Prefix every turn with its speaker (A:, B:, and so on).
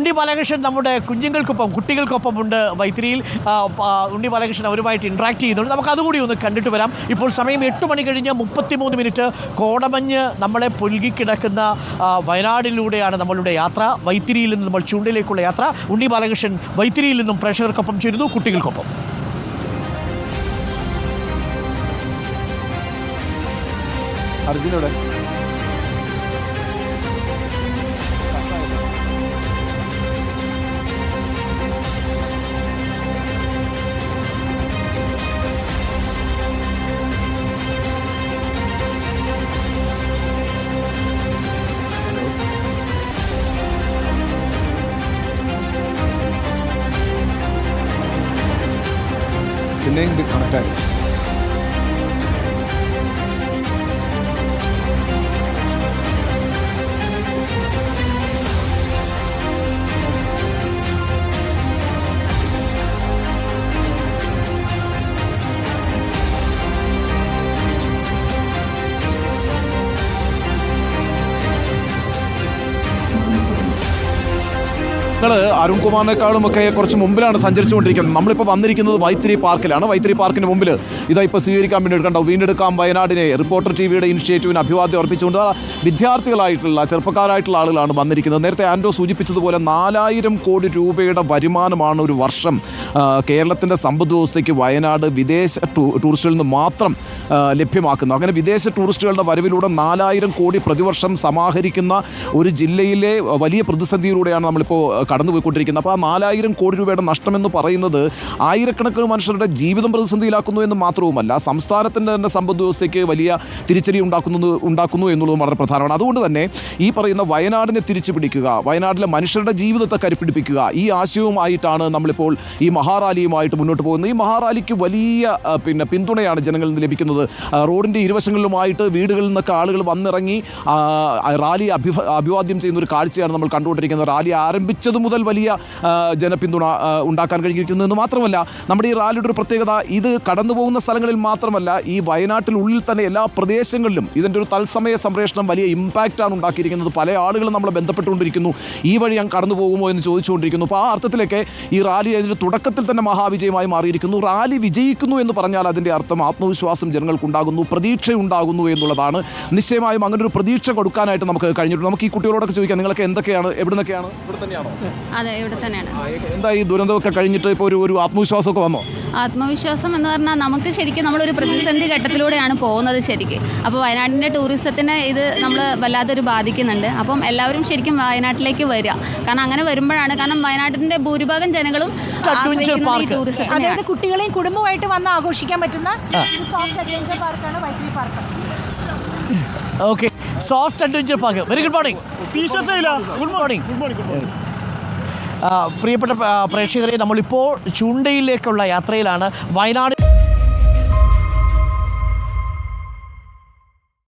A: ഉണ്ണി ബാലകൃഷ്ണൻ നമ്മുടെ കുഞ്ഞുങ്ങൾക്കൊപ്പം കുട്ടികൾക്കൊപ്പം ഉണ്ട് വൈത്തിരിയിൽ ഉണ്ണി ബാലകൃഷ്ണൻ അവരുമായിട്ട് ഇൻട്രാക്ട് ചെയ്യുന്നുണ്ട്. നമുക്ക് അതുകൂടി ഒന്ന് കണ്ടിട്ട് വരാം. ഇപ്പോൾ സമയം എട്ട് മണി കഴിഞ്ഞ് മുപ്പത്തിമൂന്ന് മിനിറ്റ്. കോടമഞ്ഞ് നമ്മളെ പുൽകിക്കിടക്കുന്ന വയനാടിലൂടെയാണ് നമ്മളുടെ യാത്ര. വൈത്തിരിയിൽ നിന്ന് നമ്മൾ ചൂണ്ടിലേക്കുള്ള യാത്ര. ഉണ്ണി ബാലകൃഷ്ണൻ വൈത്തിരിയിൽ നിന്നും പ്രേക്ഷകർക്കൊപ്പം ചേരുന്നു കുട്ടികൾക്കൊപ്പം.
B: അർജുനോടെ engineering be നിങ്ങൾ അരുൺകുമാറിനേക്കാളും ഒക്കെ കുറച്ച് മുമ്പിലാണ് സഞ്ചരിച്ചുകൊണ്ടിരിക്കുന്നത്. നമ്മളിപ്പോൾ വന്നിരിക്കുന്നത് വൈത്തിരി പാർക്കിലാണ്. വൈത്തിരി പാർക്കിന് മുമ്പിൽ ഇതാ ഇപ്പോൾ സ്വീകരിക്കാൻ വേണ്ടി കണ്ടോ വീണ്ടെടുക്കാം വയനാടിനെ റിപ്പോർട്ടർ ടി വിയുടെ ഇനിഷ്യേറ്റീവിന് അഭിവാദ്യം അർപ്പിച്ചുകൊണ്ട് വിദ്യാർത്ഥികളായിട്ടുള്ള ചെറുപ്പക്കാരായിട്ടുള്ള ആളുകളാണ് വന്നിരിക്കുന്നത്. നേരത്തെ ആൻഡോ സൂചിപ്പിച്ചതുപോലെ നാലായിരം കോടി രൂപയുടെ വരുമാനമാണ് ഒരു വർഷം കേരളത്തിന്റെ സമ്പദ് വ്യവസ്ഥയ്ക്ക് വയനാട് വിദേശ ടൂറിസ്റ്റുകളിൽ നിന്ന് മാത്രം ലഭ്യമാക്കുന്നത് അങ്ങനെ വിദേശ ടൂറിസ്റ്റുകളുടെ വരവിലൂടെ നാലായിരം കോടി പ്രതിവർഷം സമാഹരിക്കുന്ന ഒരു ജില്ലയിലെ വലിയ പ്രതിസന്ധിയിലൂടെയാണ് നമ്മളിപ്പോൾ കടന്നുപോയിക്കൊണ്ടിരിക്കുന്നത്. അപ്പോൾ ആ നാലായിരം കോടി രൂപയുടെ നഷ്ടമെന്ന് പറയുന്നത് ആയിരക്കണക്കിന് മനുഷ്യരുടെ ജീവിതം പ്രതിസന്ധിയിലാക്കുന്നു എന്ന് മാത്രവുമല്ല സംസ്ഥാനത്തിന്റെ തന്നെ സമ്പദ് വ്യവസ്ഥയ്ക്ക് വലിയ തിരിച്ചടി ഉണ്ടാക്കുന്നു ഉണ്ടാക്കുന്നു എന്നുള്ളതും വളരെ പ്രധാനമാണ്. അതുകൊണ്ട് തന്നെ ഈ പറയുന്ന വയനാടിനെ തിരിച്ചു പിടിക്കുക വയനാട്ടിലെ മനുഷ്യരുടെ ജീവിതത്തെ കരുപ്പിടിപ്പിക്കുക ഈ ആശയവുമായിട്ടാണ് നമ്മളിപ്പോൾ ഈ മഹാറാലിയുമായിട്ട് മുന്നോട്ട് പോകുന്നത്. ഈ മഹാറാലിക്ക് വലിയ പിന്നെ പിന്തുണയാണ് ജനങ്ങളിൽ നിന്ന് ലഭിക്കുന്നത്. റോഡിന്റെ ഇരുവശങ്ങളിലുമായിട്ട് വീടുകളിൽ നിന്നൊക്കെ ആളുകൾ വന്നിറങ്ങി റാലി അഭിവാദ്യം ചെയ്യുന്ന ഒരു കാഴ്ചയാണ് നമ്മൾ കണ്ടുകൊണ്ടിരിക്കുന്നത്. റാലി ആരംഭിച്ചത് മുതൽ വലിയ ജനപിന്തുണ ഉണ്ടാക്കാൻ കഴിഞ്ഞിരിക്കുന്നു എന്ന് മാത്രമല്ല നമ്മുടെ ഈ റാലിയുടെ ഒരു പ്രത്യേകത ഇത് കടന്നു പോകുന്ന സ്ഥലങ്ങളിൽ മാത്രമല്ല ഈ വയനാട്ടിനുള്ളിൽ തന്നെ എല്ലാ പ്രദേശങ്ങളിലും ഇതിന്റെ ഒരു തത്സമയ സംപ്രേഷണം വലിയ ഇമ്പാക്റ്റാണ് ഉണ്ടാക്കിയിരിക്കുന്നത്. പല ആളുകളും നമ്മളെ ബന്ധപ്പെട്ടുകൊണ്ടിരിക്കുന്നു. ഈ വഴി ഞാൻ കടന്നു പോകുമോ എന്ന് ചോദിച്ചുകൊണ്ടിരിക്കുന്നു. അപ്പോൾ ആ അർത്ഥത്തിലൊക്കെ ഈ റാലി അതിന്റെ തുടക്കത്തിൽ തന്നെ മഹാവിജയമായി മാറിയിരിക്കുന്നു. റാലി വിജയിക്കുന്നു എന്ന് പറഞ്ഞാൽ അതിന്റെ അർത്ഥം ആത്മവിശ്വാസം ജനങ്ങൾക്കുണ്ടാകുന്നു പ്രതീക്ഷയുണ്ടാകുന്നു എന്നുള്ളതാണ്. നിശ്ചയമായും അങ്ങനെ ഒരു പ്രതീക്ഷ കൊടുക്കാനായിട്ട് നമുക്ക് കഴിഞ്ഞിട്ടുണ്ട്. നമുക്ക് ഈ കുട്ടികളോടൊക്കെ ചോദിക്കാം നിങ്ങളൊക്കെ എന്തൊക്കെയാണ് എവിടെ നിന്നൊക്കെയാണ് ഇവിടെ തന്നെയാണോ?
C: അതെ ഇവിടെ തന്നെയാണ്.
B: എന്താ ഈ ദുരന്തമൊക്കെ കഴിഞ്ഞിട്ട് ഇപ്പോൾ ഒരു ഒരു ആത്മവിശ്വാസമൊക്കെ വന്നോ?
C: ആത്മവിശ്വാസം എന്ന് പറഞ്ഞാൽ നമുക്ക് ശരിക്കും നമ്മളൊരു പ്രതിസന്ധി ഘട്ടത്തിലൂടെയാണ് പോകുന്നത് ശരിക്കും. അപ്പോൾ വയനാടിന്റെ ടൂറിസത്തിനെ ഇത് നമ്മൾ വല്ലാതൊരു ബാധിക്കുന്നുണ്ട്. അപ്പം എല്ലാവരും ശരിക്കും വയനാട്ടിലേക്ക് വരിക. കാരണം അങ്ങനെ വരുമ്പോഴാണ് കാരണം വയനാട്ടിന്റെ ഭൂരിഭാഗം ജനങ്ങളും
A: അഡ്വഞ്ചർ
C: ആശ്രയിക്കുന്നത് ഈ ടൂറിസത്തിനെയാണ്.
D: അതായത് കുട്ടികളെയും കുടുംബമായിട്ട് വന്ന് ആഘോഷിക്കാൻ പറ്റുന്ന ഒരു സോഫ്റ്റ് അഡ്വഞ്ചർ പാർക്കാണ് Vythiri park
A: okay soft adventure park very good morning good morning good morning പ്രിയപ്പെട്ട പ്രേക്ഷകരെ നമ്മളിപ്പോൾ ചൂണ്ടയിലേക്കുള്ള യാത്രയിലാണ്. വയനാട്